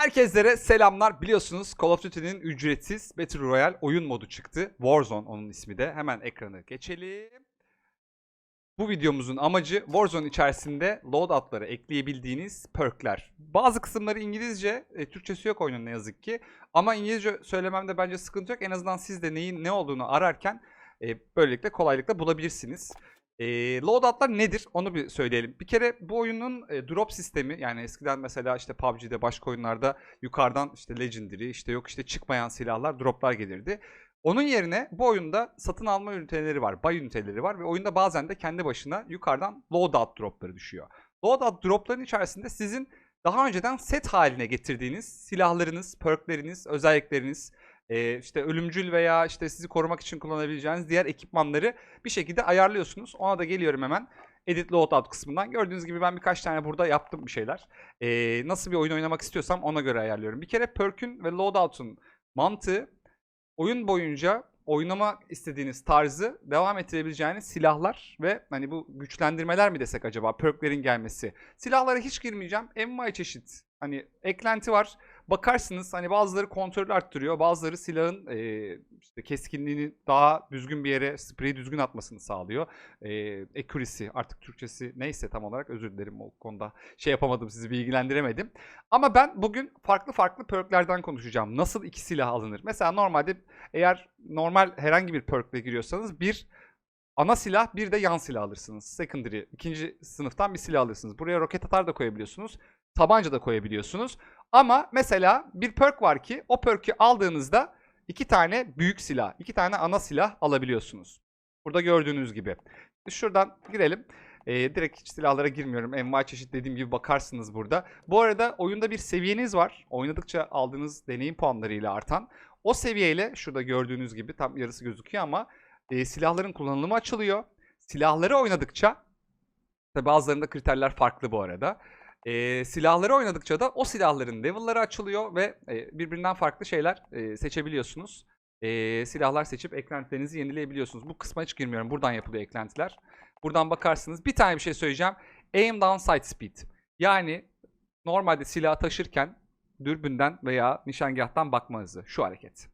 Herkeslere selamlar. Biliyorsunuz Call of Duty'nin ücretsiz Battle Royale oyun modu çıktı. Warzone onun ismi de. Hemen ekranı geçelim. Bu videomuzun amacı Warzone içerisinde loadout'lara ekleyebildiğiniz perkler. Bazı kısımları İngilizce, e, Türkçesi yok oyunun ne yazık ki. Ama İngilizce söylememde bence sıkıntı yok. En azından siz de neyin ne olduğunu ararken e, böylelikle kolaylıkla bulabilirsiniz. E, loadout'lar nedir onu bir söyleyelim. Bir kere bu oyunun e, drop sistemi yani eskiden mesela işte PUBG'de başka oyunlarda yukarıdan işte Legendary işte yok işte çıkmayan silahlar droplar gelirdi. Onun yerine bu oyunda satın alma üniteleri var, buy üniteleri var ve oyunda bazen de kendi başına yukarıdan loadout dropları düşüyor. Loadout dropların içerisinde sizin daha önceden set haline getirdiğiniz silahlarınız, perkleriniz, özellikleriniz, e, işte ölümcül veya işte sizi korumak için kullanabileceğiniz diğer ekipmanları bir şekilde ayarlıyorsunuz. Ona da geliyorum hemen. Edit Loadout kısmından. Gördüğünüz gibi ben birkaç tane burada yaptım bir şeyler. E, nasıl bir oyun oynamak istiyorsam ona göre ayarlıyorum. Bir kere perk'ün ve loadout'un mantığı oyun boyunca oynama istediğiniz tarzı devam ettirebileceğiniz silahlar ve hani bu güçlendirmeler mi desek acaba perklerin gelmesi. Silahlara hiç girmeyeceğim. Envai çeşit. Hani eklenti var. Bakarsınız hani bazıları kontrol arttırıyor. Bazıları silahın e, işte keskinliğini daha düzgün bir yere spreyi düzgün atmasını sağlıyor. E, accuracy artık Türkçesi neyse tam olarak özür dilerim o konuda şey yapamadım sizi bilgilendiremedim. Ama ben bugün farklı farklı perklerden konuşacağım. Nasıl iki silah alınır? Mesela normalde eğer normal herhangi bir perkle giriyorsanız bir ana silah bir de yan silah alırsınız. Secondary ikinci sınıftan bir silah alırsınız. Buraya roket atar da koyabiliyorsunuz. Tabanca da koyabiliyorsunuz. Ama mesela bir perk var ki o perk'ü aldığınızda iki tane büyük silah, iki tane ana silah alabiliyorsunuz. Burada gördüğünüz gibi. Şuradan girelim. Ee, direkt hiç silahlara girmiyorum. Envai çeşit dediğim gibi bakarsınız burada. Bu arada oyunda bir seviyeniz var. Oynadıkça aldığınız deneyim puanlarıyla artan. O seviyeyle şurada gördüğünüz gibi tam yarısı gözüküyor ama e, silahların kullanımı açılıyor. Silahları oynadıkça bazılarında kriterler farklı bu arada. E, silahları oynadıkça da o silahların level'ları açılıyor ve e, birbirinden farklı şeyler e, seçebiliyorsunuz. E, silahlar seçip eklentilerinizi yenileyebiliyorsunuz. Bu kısma hiç girmiyorum. Buradan yapılıyor eklentiler. Buradan bakarsınız. Bir tane bir şey söyleyeceğim. Aim down sight speed. Yani normalde silah taşırken dürbünden veya nişangahtan bakma hızı. Şu hareket.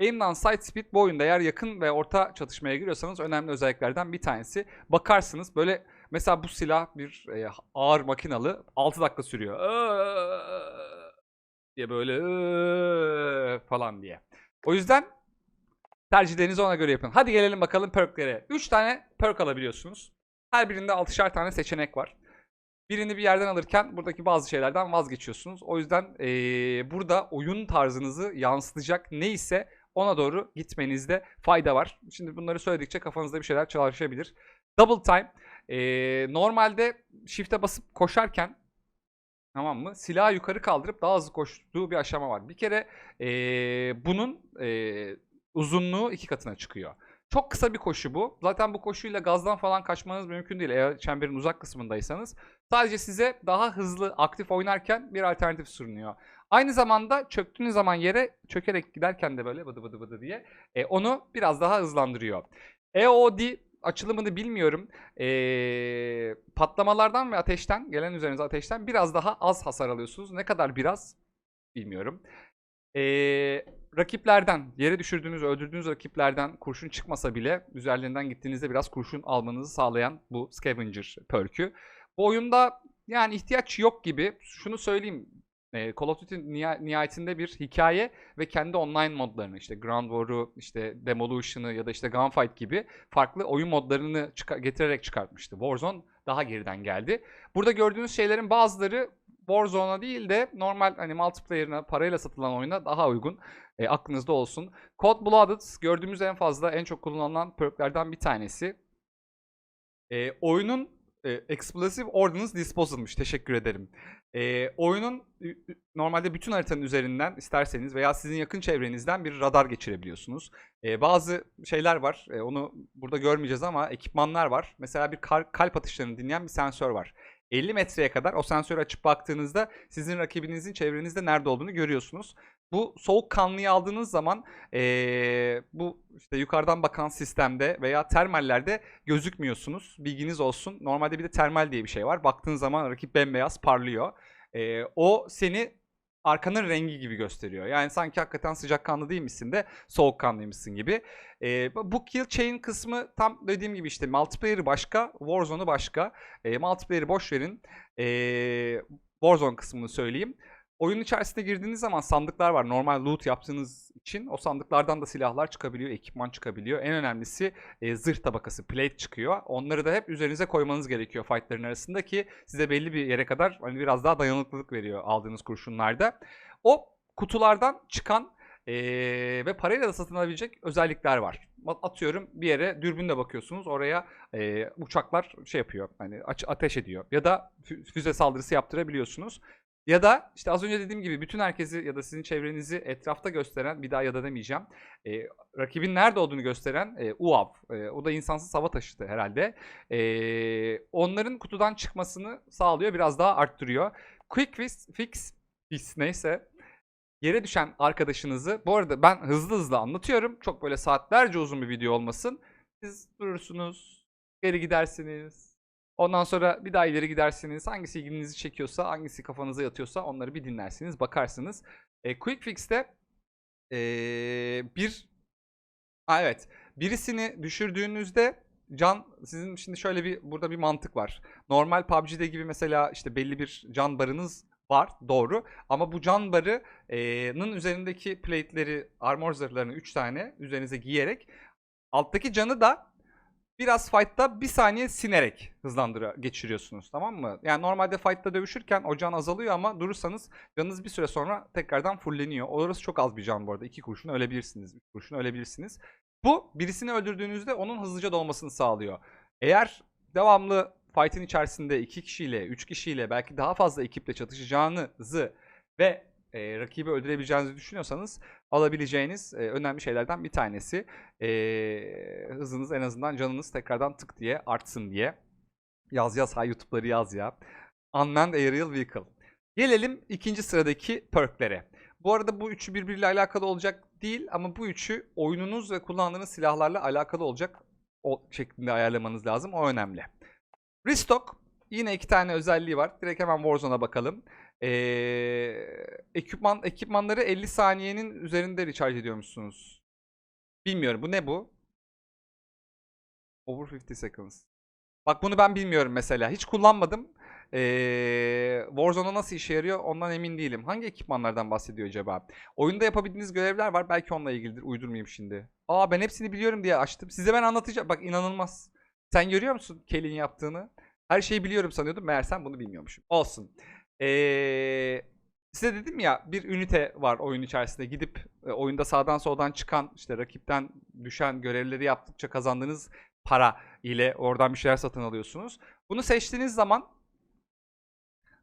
Aim down sight speed bu oyunda eğer yakın ve orta çatışmaya giriyorsanız önemli özelliklerden bir tanesi. Bakarsınız böyle mesela bu silah bir e, ağır makinalı 6 dakika sürüyor. diye böyle falan diye. O yüzden tercihlerinizi ona göre yapın. Hadi gelelim bakalım perklere. 3 tane perk alabiliyorsunuz. Her birinde 6'şar tane seçenek var. Birini bir yerden alırken buradaki bazı şeylerden vazgeçiyorsunuz. O yüzden ee, burada oyun tarzınızı yansıtacak neyse ona doğru gitmenizde fayda var. Şimdi bunları söyledikçe kafanızda bir şeyler çalışabilir. Double time. Ee, normalde shift'e basıp koşarken tamam mı? Silahı yukarı kaldırıp daha hızlı koştuğu bir aşama var. Bir kere ee, bunun ee, uzunluğu iki katına çıkıyor. Çok kısa bir koşu bu. Zaten bu koşuyla gazdan falan kaçmanız mümkün değil eğer çemberin uzak kısmındaysanız. Sadece size daha hızlı aktif oynarken bir alternatif sunuyor. Aynı zamanda çöktüğünüz zaman yere çökerek giderken de böyle bıdı bıdı bıdı diye e, onu biraz daha hızlandırıyor. EOD açılımını bilmiyorum. E, patlamalardan ve ateşten, gelen üzerinize ateşten biraz daha az hasar alıyorsunuz. Ne kadar biraz bilmiyorum. E, rakiplerden, yere düşürdüğünüz, öldürdüğünüz rakiplerden kurşun çıkmasa bile üzerlerinden gittiğinizde biraz kurşun almanızı sağlayan bu Scavenger perk'ü. Bu oyunda yani ihtiyaç yok gibi. Şunu söyleyeyim. E, Call of Duty niha- nihayetinde bir hikaye ve kendi online modlarını işte Ground War'u, işte Demolition'ı ya da işte Gunfight gibi farklı oyun modlarını çıka- getirerek çıkartmıştı. Warzone daha geriden geldi. Burada gördüğünüz şeylerin bazıları Warzone'a değil de normal hani multiplayer'ına parayla satılan oyuna daha uygun. E, aklınızda olsun. Cold Blooded gördüğümüz en fazla en çok kullanılan perklerden bir tanesi. E, oyunun e, Explosive Ordnance Disposal'mış. Teşekkür ederim. E, oyunun normalde bütün haritanın üzerinden isterseniz veya sizin yakın çevrenizden bir radar geçirebiliyorsunuz. E, bazı şeyler var. E, onu burada görmeyeceğiz ama ekipmanlar var. Mesela bir kar- kalp atışlarını dinleyen bir sensör var. 50 metreye kadar o sensörü açıp baktığınızda sizin rakibinizin çevrenizde nerede olduğunu görüyorsunuz. Bu soğukkanlıyı aldığınız zaman eee, bu işte yukarıdan bakan sistemde veya termallerde gözükmüyorsunuz. Bilginiz olsun. Normalde bir de termal diye bir şey var. Baktığın zaman rakip bembeyaz parlıyor. Eee, o seni arkanın rengi gibi gösteriyor. Yani sanki hakikaten sıcakkanlı değil misin de soğukkanlıymışsın gibi. Ee, bu- kill chain kısmı tam dediğim gibi işte multiplayer'ı başka, Warzone'u başka. Ee, multiplayer'ı boş verin. Ee, Warzone kısmını söyleyeyim. Oyun içerisine girdiğiniz zaman sandıklar var. Normal loot yaptığınız için o sandıklardan da silahlar çıkabiliyor, ekipman çıkabiliyor. En önemlisi e, zırh tabakası, plate çıkıyor. Onları da hep üzerinize koymanız gerekiyor fightların arasında ki size belli bir yere kadar hani biraz daha dayanıklılık veriyor aldığınız kurşunlarda. O kutulardan çıkan e, ve parayla da satın alabilecek özellikler var. Atıyorum bir yere dürbünle bakıyorsunuz oraya e, uçaklar şey yapıyor hani ateş ediyor ya da fü- füze saldırısı yaptırabiliyorsunuz. Ya da işte az önce dediğim gibi bütün herkesi ya da sizin çevrenizi etrafta gösteren bir daha ya da demeyeceğim. E, rakibin nerede olduğunu gösteren e, UAV. E, o da insansız hava taşıtı herhalde. E, onların kutudan çıkmasını sağlıyor. Biraz daha arttırıyor. Quick fix, fix, neyse yere düşen arkadaşınızı bu arada ben hızlı hızlı anlatıyorum. Çok böyle saatlerce uzun bir video olmasın. Siz durursunuz, geri gidersiniz. Ondan sonra bir daha ileri gidersiniz. Hangisi ilginizi çekiyorsa, hangisi kafanıza yatıyorsa onları bir dinlersiniz, bakarsınız. E, Quick Fix'te e, bir ha, evet birisini düşürdüğünüzz can sizin şimdi şöyle bir burada bir mantık var. Normal PUBG'de gibi mesela işte belli bir can barınız var doğru ama bu can barının üzerindeki plate'leri armor zırhlarını 3 tane üzerinize giyerek alttaki canı da biraz fight'ta bir saniye sinerek hızlandıra geçiriyorsunuz tamam mı? Yani normalde fight'ta dövüşürken o can azalıyor ama durursanız canınız bir süre sonra tekrardan fullleniyor. Orası çok az bir can bu arada. 2 kurşun ölebilirsiniz, 3 kurşun ölebilirsiniz. Bu birisini öldürdüğünüzde onun hızlıca dolmasını sağlıyor. Eğer devamlı fight'in içerisinde 2 kişiyle, 3 kişiyle belki daha fazla ekiple çatışacağınızı ve e, rakibi öldürebileceğinizi düşünüyorsanız alabileceğiniz e, önemli şeylerden bir tanesi. E, hızınız en azından canınız tekrardan tık diye artsın diye. Yaz yaz ha YouTube'ları yaz ya. Unmanned Aerial Vehicle. Gelelim ikinci sıradaki perklere. Bu arada bu üçü birbiriyle alakalı olacak değil ama bu üçü oyununuz ve kullandığınız silahlarla alakalı olacak o şeklinde ayarlamanız lazım. O önemli. Restock yine iki tane özelliği var. Direkt hemen Warzone'a bakalım. Ee, ekipman ekipmanları 50 saniyenin üzerinde recharge ediyormuşsunuz. Bilmiyorum bu ne bu? Over 50 seconds. Bak bunu ben bilmiyorum mesela. Hiç kullanmadım. Ee, Warzone'a nasıl işe yarıyor ondan emin değilim. Hangi ekipmanlardan bahsediyor acaba? Oyunda yapabildiğiniz görevler var. Belki onunla ilgilidir. Uydurmayayım şimdi. Aa ben hepsini biliyorum diye açtım. Size ben anlatacağım. Bak inanılmaz. Sen görüyor musun Kelly'in yaptığını? Her şeyi biliyorum sanıyordum. Meğersem bunu bilmiyormuşum. Olsun. Ee, size dedim ya bir ünite var oyun içerisinde. Gidip e, oyunda sağdan soldan çıkan işte rakipten düşen görevleri yaptıkça kazandığınız para ile oradan bir şeyler satın alıyorsunuz. Bunu seçtiğiniz zaman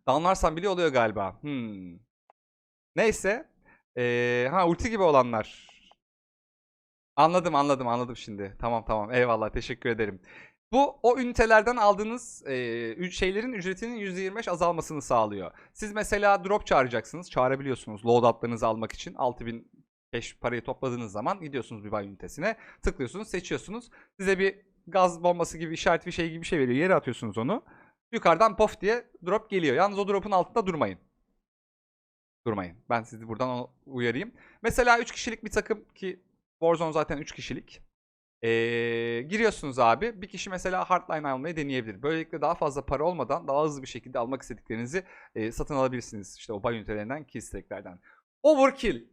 Downlarsan bile oluyor galiba. Hmm. Neyse. Ee, ha ulti gibi olanlar. Anladım anladım anladım şimdi. Tamam tamam eyvallah teşekkür ederim. Bu o ünitelerden aldığınız e, şeylerin ücretinin %25 azalmasını sağlıyor. Siz mesela drop çağıracaksınız. Çağırabiliyorsunuz loadoutlarınızı almak için. 6000 cash parayı topladığınız zaman gidiyorsunuz bir bay ünitesine. Tıklıyorsunuz seçiyorsunuz. Size bir gaz bombası gibi işaret bir şey gibi bir şey veriyor. Yere atıyorsunuz onu. Yukarıdan pof diye drop geliyor. Yalnız o drop'un altında durmayın. Durmayın. Ben sizi buradan uyarayım. Mesela 3 kişilik bir takım ki Warzone zaten 3 kişilik. Ee, giriyorsunuz abi. Bir kişi mesela hardline almayı deneyebilir. Böylelikle daha fazla para olmadan daha hızlı bir şekilde almak istediklerinizi e, satın alabilirsiniz. İşte o bay ünitelerinden, killstack'lerden. Overkill.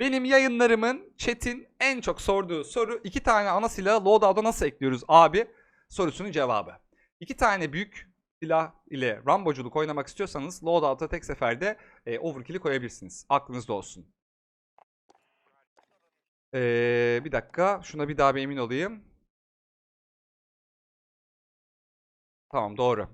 Benim yayınlarımın chat'in en çok sorduğu soru iki tane ana silahı loadout'a nasıl ekliyoruz abi sorusunun cevabı. İki tane büyük silah ile Ramboculuk oynamak istiyorsanız loadout'a tek seferde e, overkill'i koyabilirsiniz. Aklınızda olsun. Ee, bir dakika. Şuna bir daha bir emin olayım. Tamam doğru.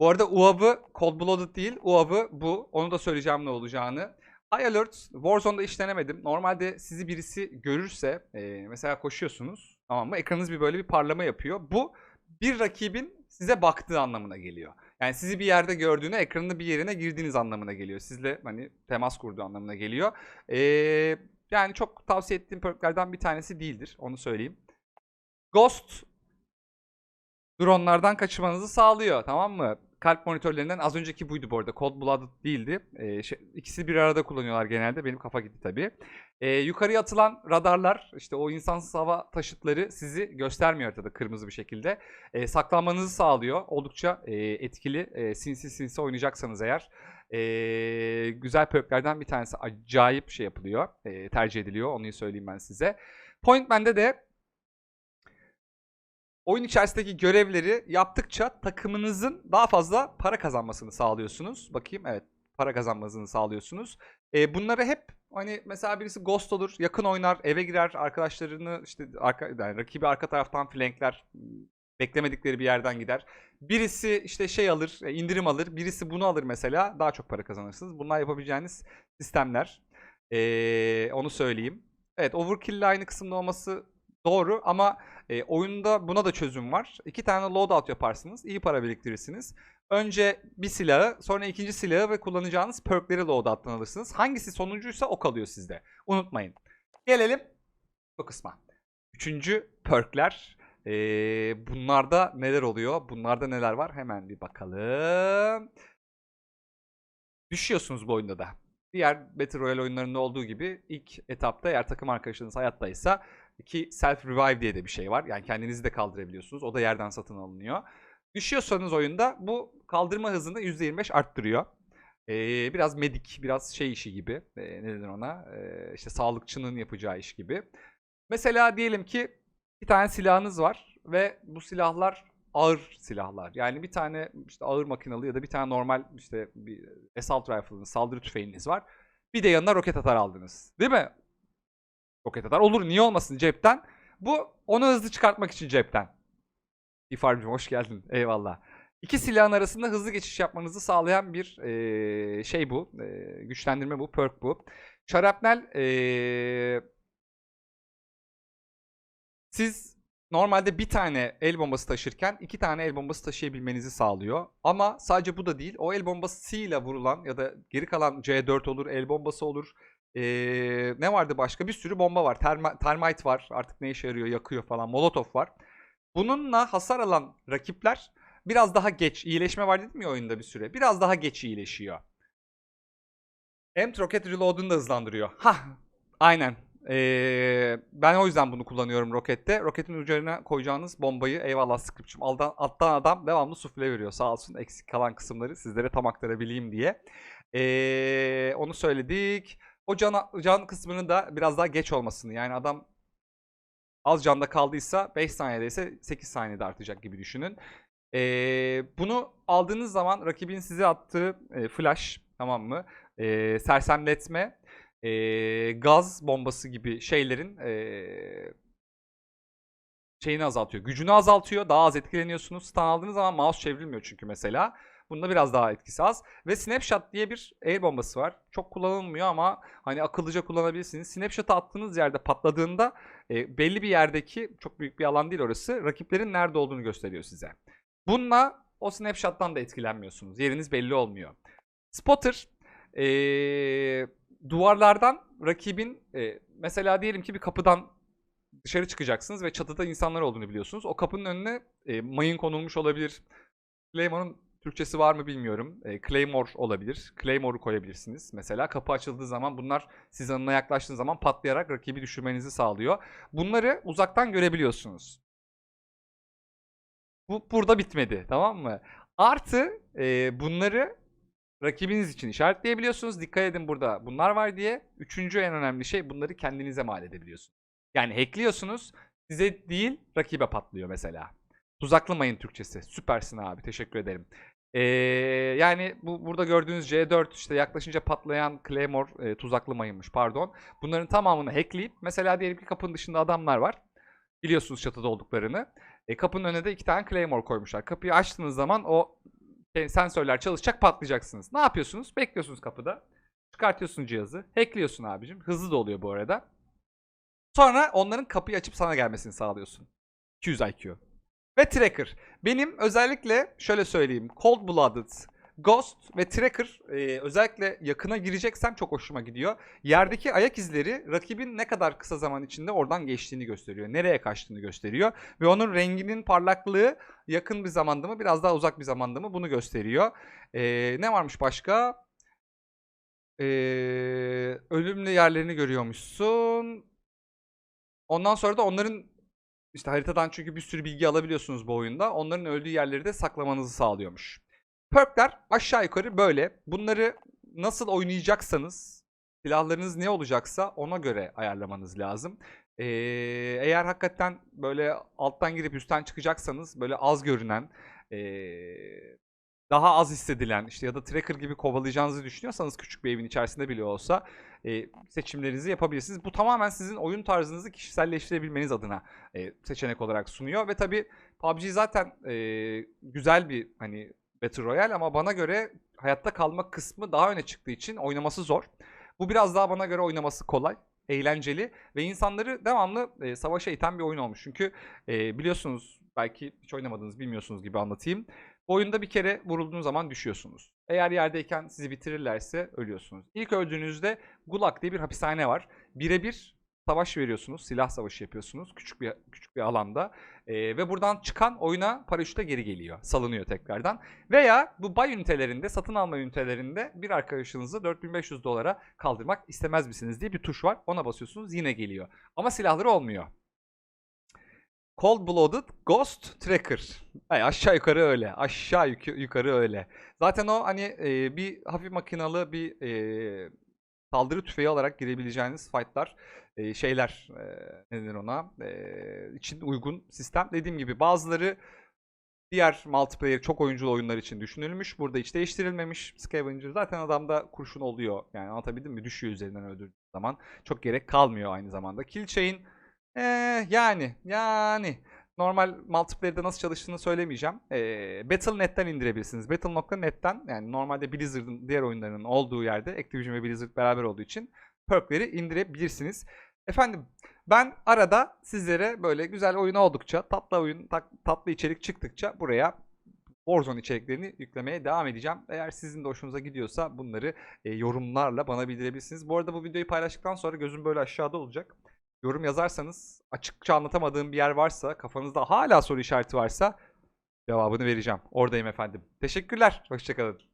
Bu arada UAV'ı Cold Blooded değil. UAV'ı bu. Onu da söyleyeceğim ne olacağını. High Alert Warzone'da hiç denemedim. Normalde sizi birisi görürse e, mesela koşuyorsunuz. Tamam mı? Ekranınız bir böyle bir parlama yapıyor. Bu bir rakibin size baktığı anlamına geliyor. Yani sizi bir yerde gördüğüne ekranın bir yerine girdiğiniz anlamına geliyor. Sizle hani temas kurduğu anlamına geliyor. Ee, yani çok tavsiye ettiğim perklerden bir tanesi değildir. Onu söyleyeyim. Ghost dronlardan kaçırmanızı sağlıyor. Tamam mı? Kalp monitörlerinden az önceki buydu bu arada. Cold Blooded değildi. Ee, şey, ikisi bir arada kullanıyorlar genelde. Benim kafa gitti tabii. Ee, yukarıya atılan radarlar, işte o insansız hava taşıtları sizi göstermiyor haritada kırmızı bir şekilde. Ee, saklanmanızı sağlıyor. Oldukça e, etkili. E, sinsi sinsi oynayacaksanız eğer. E, güzel perklerden bir tanesi. Acayip şey yapılıyor. e, tercih ediliyor. Onu söyleyeyim ben size. Pointman'de de oyun içerisindeki görevleri yaptıkça takımınızın daha fazla para kazanmasını sağlıyorsunuz. Bakayım evet para kazanmasını sağlıyorsunuz. E, bunları hep hani mesela birisi ghost olur, yakın oynar, eve girer, arkadaşlarını işte arka, yani rakibi arka taraftan flankler, beklemedikleri bir yerden gider. Birisi işte şey alır, e, indirim alır, birisi bunu alır mesela daha çok para kazanırsınız. Bunlar yapabileceğiniz sistemler. E, onu söyleyeyim. Evet overkill aynı kısımda olması doğru ama e, oyunda buna da çözüm var. İki tane loadout yaparsınız. iyi para biriktirirsiniz. Önce bir silahı, sonra ikinci silahı ve kullanacağınız perkleri loadout'tan alırsınız. Hangisi sonuncuysa o kalıyor sizde. Unutmayın. Gelelim bu kısma. Üçüncü perkler. E, bunlarda neler oluyor? Bunlarda neler var? Hemen bir bakalım. Düşüyorsunuz bu oyunda da. Diğer Battle Royale oyunlarında olduğu gibi ilk etapta eğer takım arkadaşınız hayattaysa ki self revive diye de bir şey var. Yani kendinizi de kaldırabiliyorsunuz. O da yerden satın alınıyor. Düşüyorsanız oyunda bu kaldırma hızını %25 arttırıyor. Ee, biraz medik, biraz şey işi gibi. Ee, ne denir ona? Ee, işte sağlıkçının yapacağı iş gibi. Mesela diyelim ki bir tane silahınız var ve bu silahlar ağır silahlar. Yani bir tane işte ağır makinalı ya da bir tane normal işte bir assault rifle'ınız, saldırı tüfeğiniz var. Bir de yanına roket atar aldınız. Değil mi? Roket atar. Olur niye olmasın cepten. Bu onu hızlı çıkartmak için cepten. İfarcım hoş geldin. Eyvallah. İki silahın arasında hızlı geçiş yapmanızı sağlayan bir eee, şey bu. Eee, güçlendirme bu. Perk bu. Şarapnel eee, siz normalde bir tane el bombası taşırken iki tane el bombası taşıyabilmenizi sağlıyor. Ama sadece bu da değil. O el bombasıyla vurulan ya da geri kalan C4 olur, el bombası olur. Ee, ne vardı başka? Bir sürü bomba var. Terma- termite var. Artık ne işe yarıyor? Yakıyor falan. Molotov var. Bununla hasar alan rakipler biraz daha geç. iyileşme var dedim ya oyunda bir süre. Biraz daha geç iyileşiyor. Empt Rocket Reload'unu da hızlandırıyor. Ha, aynen. Ee, ben o yüzden bunu kullanıyorum rokette. Roketin ucuna koyacağınız bombayı eyvallah script'cim alttan, alttan adam devamlı sufle veriyor. Sağ olsun eksik kalan kısımları sizlere tam aktarabileyim diye. Ee, onu söyledik. O can, can kısmının da biraz daha geç olmasını. Yani adam az canda kaldıysa 5 saniyede ise 8 saniyede artacak gibi düşünün. Ee, bunu aldığınız zaman rakibin size attığı e, flash tamam mı? Ee, sersemletme, e, gaz bombası gibi şeylerin e, şeyini azaltıyor. Gücünü azaltıyor. Daha az etkileniyorsunuz. Stun aldığınız zaman mouse çevrilmiyor çünkü mesela. Bunda biraz daha etkisi az. Ve Snapshot diye bir air bombası var. Çok kullanılmıyor ama hani akıllıca kullanabilirsiniz. Snapshot'ı attığınız yerde patladığında e, belli bir yerdeki çok büyük bir alan değil orası. Rakiplerin nerede olduğunu gösteriyor size. Bununla o snapshot'tan da etkilenmiyorsunuz. Yeriniz belli olmuyor. Spotter e, duvarlardan rakibin e, mesela diyelim ki bir kapıdan dışarı çıkacaksınız ve çatıda insanlar olduğunu biliyorsunuz. O kapının önüne e, mayın konulmuş olabilir. Claymore'un Türkçesi var mı bilmiyorum. E, Claymore olabilir. Claymore'u koyabilirsiniz. Mesela kapı açıldığı zaman bunlar siz yanına yaklaştığınız zaman patlayarak rakibi düşürmenizi sağlıyor. Bunları uzaktan görebiliyorsunuz. Bu burada bitmedi tamam mı? Artı e, bunları rakibiniz için işaretleyebiliyorsunuz. Dikkat edin burada bunlar var diye. Üçüncü en önemli şey bunları kendinize mal edebiliyorsunuz. Yani hackliyorsunuz. Size değil rakibe patlıyor mesela. Tuzaklı mayın Türkçesi. Süpersin abi. Teşekkür ederim. Ee, yani bu burada gördüğünüz C4 işte yaklaşınca patlayan Claymore e, tuzaklı mayınmış pardon. Bunların tamamını hackleyip mesela diyelim ki kapının dışında adamlar var. Biliyorsunuz çatıda olduklarını. E, kapının önüne de iki tane Claymore koymuşlar. Kapıyı açtığınız zaman o e, sensörler çalışacak patlayacaksınız. Ne yapıyorsunuz? Bekliyorsunuz kapıda. Çıkartıyorsun cihazı. Hackliyorsun abicim. Hızlı da oluyor bu arada. Sonra onların kapıyı açıp sana gelmesini sağlıyorsun. 200 IQ. Ve Tracker. Benim özellikle şöyle söyleyeyim. Cold Blooded Ghost ve Tracker e, özellikle yakına gireceksem çok hoşuma gidiyor. Yerdeki ayak izleri rakibin ne kadar kısa zaman içinde oradan geçtiğini gösteriyor. Nereye kaçtığını gösteriyor. Ve onun renginin parlaklığı yakın bir zamanda mı biraz daha uzak bir zamanda mı bunu gösteriyor. E, ne varmış başka? E, ölümlü yerlerini görüyormuşsun. Ondan sonra da onların işte haritadan çünkü bir sürü bilgi alabiliyorsunuz bu oyunda. Onların öldüğü yerleri de saklamanızı sağlıyormuş. Perkler aşağı yukarı böyle. Bunları nasıl oynayacaksanız, silahlarınız ne olacaksa ona göre ayarlamanız lazım. Ee, eğer hakikaten böyle alttan girip üstten çıkacaksanız böyle az görünen, ee, daha az hissedilen işte ya da tracker gibi kovalayacağınızı düşünüyorsanız küçük bir evin içerisinde bile olsa e, seçimlerinizi yapabilirsiniz. Bu tamamen sizin oyun tarzınızı kişiselleştirebilmeniz adına e, seçenek olarak sunuyor ve tabii PUBG zaten e, güzel bir hani Battle Royale ama bana göre hayatta kalma kısmı daha öne çıktığı için oynaması zor. Bu biraz daha bana göre oynaması kolay, eğlenceli ve insanları devamlı e, savaşa iten bir oyun olmuş. Çünkü e, biliyorsunuz belki hiç oynamadınız bilmiyorsunuz gibi anlatayım. Bu oyunda bir kere vurulduğunuz zaman düşüyorsunuz. Eğer yerdeyken sizi bitirirlerse ölüyorsunuz. İlk öldüğünüzde Gulag diye bir hapishane var. Birebir savaş veriyorsunuz, silah savaşı yapıyorsunuz küçük bir küçük bir alanda Ee, ve buradan çıkan oyuna paraşütle geri geliyor, salınıyor tekrardan. Veya bu bay ünitelerinde, satın alma ünitelerinde bir arkadaşınızı 4500 dolara kaldırmak istemez misiniz diye bir tuş var. Ona basıyorsunuz yine geliyor. Ama silahları olmuyor. Cold Blooded Ghost Tracker. Ay, aşağı yukarı öyle. Aşağı yuk- yukarı öyle. Zaten o hani e, bir hafif makinalı bir e, saldırı tüfeği olarak girebileceğiniz fightlar e, şeyler e, ne denir ona e, için uygun sistem. Dediğim gibi bazıları diğer multiplayer çok oyunculu oyunlar için düşünülmüş. Burada hiç değiştirilmemiş. Scavenger zaten adamda kurşun oluyor. Yani anlatabildim mi? Düşüyor üzerinden öldürdüğü zaman. Çok gerek kalmıyor aynı zamanda. Kill chain ee, yani yani normal multiplayer'de nasıl çalıştığını söylemeyeceğim. Ee, Battle.net'ten indirebilirsiniz. Battle.net'ten yani normalde Blizzard'ın diğer oyunlarının olduğu yerde Activision ve Blizzard beraber olduğu için perkleri indirebilirsiniz. Efendim ben arada sizlere böyle güzel oyun oldukça, tatlı oyun, tat- tatlı içerik çıktıkça buraya Warzone içeriklerini yüklemeye devam edeceğim. Eğer sizin de hoşunuza gidiyorsa bunları e, yorumlarla bana bildirebilirsiniz. Bu arada bu videoyu paylaştıktan sonra gözüm böyle aşağıda olacak. Yorum yazarsanız açıkça anlatamadığım bir yer varsa, kafanızda hala soru işareti varsa cevabını vereceğim. Oradayım efendim. Teşekkürler. Hoşçakalın.